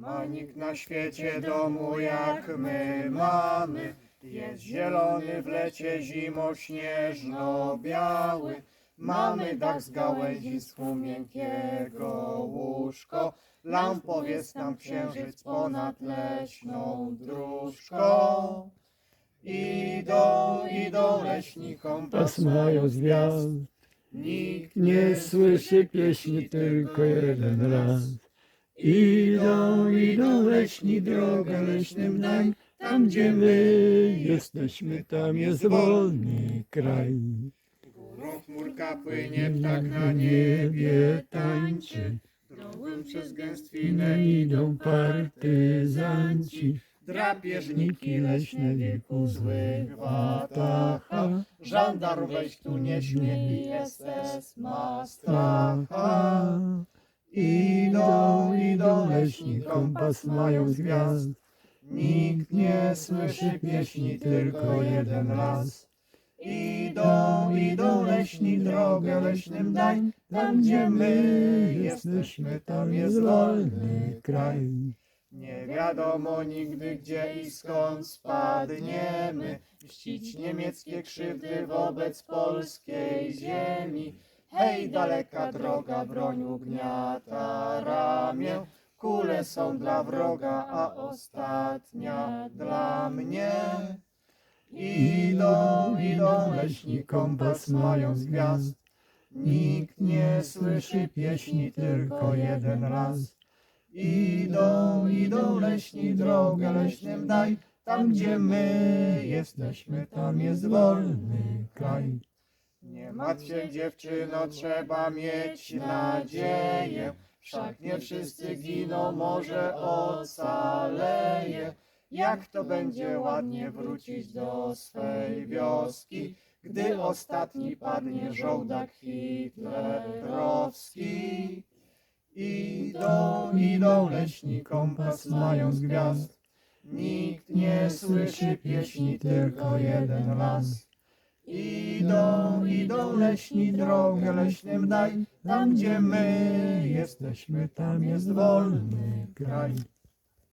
ma nikt na świecie domu jak my mamy. Jest zielony w lecie, zimo śnieżno-biały. Mamy dach z gałęzi, z miękkiego łóżko. Lampowiec nam księżyc ponad leśną dróżką. Idą, idą leśnikom, Pas mają zwiast, Nikt nie słyszy pieśni tylko jeden raz. Idą, idą leśni drogę leśnym daj, tam gdzie my jesteśmy, tam jest wolny kraj. Górą chmurka płynie, ptak na niebie tańczy. Drogą przez gęstwinę Idą partyzanci, drapieżniki leśne wieku złych watacha. Żandarm wejść tu nie śmie i SS ma stracha. Idą, idą leśni, kompas mają z gwiazd. Nikt nie słyszy pieśni, tylko jeden raz. Idą, idą leśni, drogę leśnym daj, tam gdzie my jesteśmy, tam jest wolny kraj. Nie wiadomo nigdy gdzie i skąd spadniemy, mścić niemieckie krzywdy wobec polskiej ziemi. Hej, daleka droga, broń ugniata ramię, kule są dla wroga, a ostatnia dla mnie. Idą, idą leśni, kompas mają z gwiazd. Nikt nie słyszy pieśni, tylko jeden raz. Idą, idą leśni, drogę leśnym daj, tam gdzie my jesteśmy, tam jest wolny kraj. Nie martw się dziewczyno, trzeba mieć nadzieję, wszak nie wszyscy giną, może ocaleje. Jak to będzie ładnie wrócić do swej wioski, gdy ostatni padnie żołdak hitlerowski. Idą, idą leśni, kompas mają z gwiazd. Nikt nie słyszy pieśni, tylko jeden raz. Idą, idą leśni, drogę leśnym daj, tam gdzie my jesteśmy, tam jest wolny kraj.